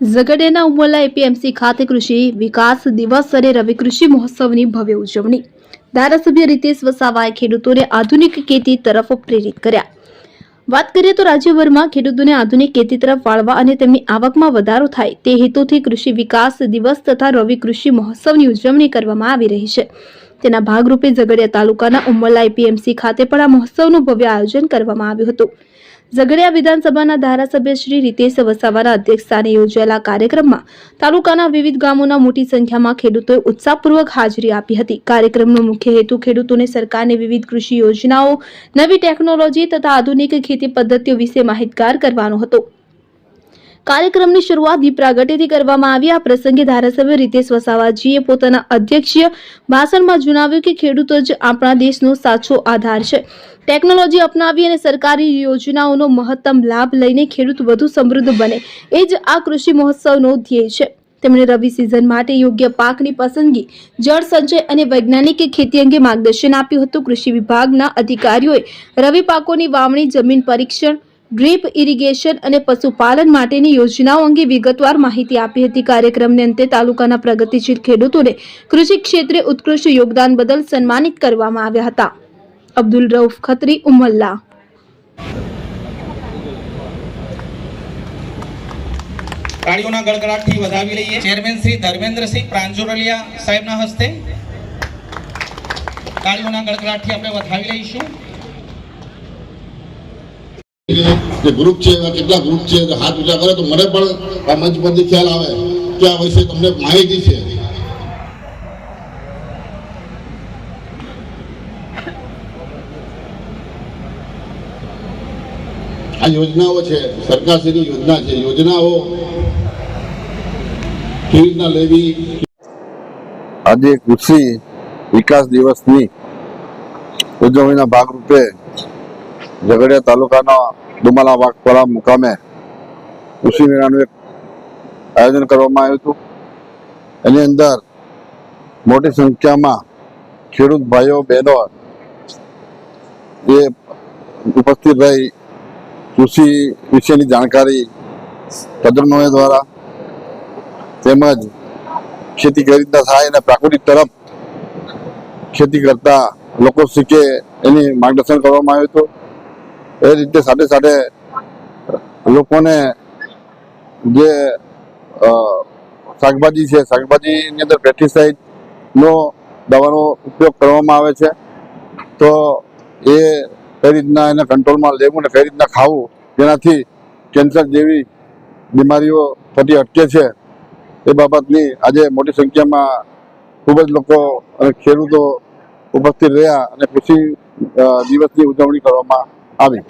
ઝઘડિયાના Umrala APMC ખાતે કૃષિ વિકાસ દિવસ અને રવિ કૃષિ મહોત્સવની ભવ્ય ઉજવણી. ધારાસભ્ય રીતેશ વસાવાએ ખેડૂતોને આધુનિક ખેતી તરફ પ્રેરિત કર્યા. વાત કરીએ તો રાજ્યભરમાં ખેડૂતોને આધુનિક ખેતી તરફ વાળવા અને તેમની આવકમાં વધારો થાય તે હેતુથી કૃષિ વિકાસ દિવસ તથા રવિ કૃષિ મહોત્સવની ઉજવણી કરવામાં આવી રહી છે. તેના ભાગરૂપે ઝઘડિયા તાલુકાના ઉમરલા એપીએમસી ખાતે પણ આ મહોત્સવનું ભવ્ય આયોજન કરવામાં આવ્યું હતું. ઝઘડિયા વિધાનસભાના ધારાસભ્ય શ્રી રીતેશ વસાવાના અધ્યક્ષસ્થાને યોજાયેલા કાર્યક્રમમાં તાલુકાના વિવિધ ગામોના મોટી સંખ્યામાં ખેડૂતોએ ઉત્સાહપૂર્વક હાજરી આપી હતી. કાર્યક્રમનો મુખ્ય હેતુ ખેડૂતોને સરકારની વિવિધ કૃષિ યોજનાઓ, નવી ટેકનોલોજી તથા આધુનિક ખેતી પદ્ધતિઓ વિશે માહિતગાર કરવાનો હતો. કાર્યક્રમની શરૂઆત દીપ પ્રાગટ્યથી કરવામાં આવી. આ પ્રસંગે ધારાસભ્ય રીતેશ વસાવાજીએ પોતાના અધ્યક્ષીય ભાષણમાં જણાવ્યું કે ખેડૂતો જ આપણા દેશનો સાચો આધાર છે. ટેકનોલોજી અપનાવી અને સરકારી યોજનાઓનો મહત્તમ લાભ લઈને ખેડૂત વધુ સમૃદ્ધ બને. એ જ આ કૃષિ મહોત્સવનો ધ્યેય છે. તેમણે રવિ સિઝન માટે યોગ્ય પાકની પસંદગી, જળ સંચય અને વૈજ્ઞાનિક ખેતી અંગે માર્ગદર્શન આપ્યું હતું. કૃષિ વિભાગના અધિકારીઓએ રવિ પાકોની વાવણી, જમીન પરીક્ષણ ડ્રીપ ઇરિગેશન અને પશુપાલન માટેની યોજનાઓ અંગે વિગતવાર માહિતી આપી હતી. કાર્યક્રમને અંતે તાલુકાના પ્રગતિશીલ ખેડૂતોને કૃષિ ક્ષેત્રે ઉત્કૃષ્ટ યોગદાન બદલ સન્માનિત કરવામાં આવ્યા હતા. અબ્દુલ રઉફ ખત્રી, ઉમલ્લા. તાળીઓના ગડગડાટથી વધાવી લઈએ. ચેરમેન શ્રી ધર્મેન્દ્રસિંહ પ્રાંજોરલિયા સાહેબના હસ્તે. તાળીઓના ગડગડાટથી આપણે વધાવી લઈશું. જે ગ્રુપ છે, એવા કેટલા ગ્રુપ છે હાથ ઊંચા કરે, તો મને પણ આ મંચ પરથી ખ્યાલ આવે કે આ વિશે તમને માહિતી છે. આ યોજનાઓ છે, સરકારશ્રીની યોજના છે. યોજનાઓ કેવી રીતના લેવી? આજે કૃષિ વિકાસ દિવસની ઉજવણીના ભાગરૂપે ઝઘડિયા તાલુકાના દુમાલા વાઘપરા મુકામે કૃષિ મેળાનું એક આયોજન કરવામાં આવ્યું હતું. એની અંદર મોટી સંખ્યામાં ખેડૂત ભાઈઓ, બહેનો એ ઉપસ્થિત રહી કૃષિ વિશેની જાણકારી તજજ્ઞોએ દ્વારા તેમજ ખેતી કઈ રીતના થાય અને પ્રાકૃતિક તરફ ખેતી કરતા લોકો શીખે એની માર્ગદર્શન કરવામાં આવ્યું હતું. એ રીતે સાથે સાથે લોકોને જે શાકભાજી છે, શાકભાજીની અંદર પેસ્ટિસાઇડનો દવાનો ઉપયોગ કરવામાં આવે છે. તો એ કઈ રીતના એને કંટ્રોલમાં લેવું ને કઈ રીતના ખાવું, જેનાથી કેન્સર જેવી બીમારીઓ થતી અટકે છે, એ બાબતની આજે મોટી સંખ્યામાં ખૂબ જ લોકો અને ખેડૂતો ઉપસ્થિત રહ્યા અને કૃષિ દિવસની ઉજવણી કરવામાં આવી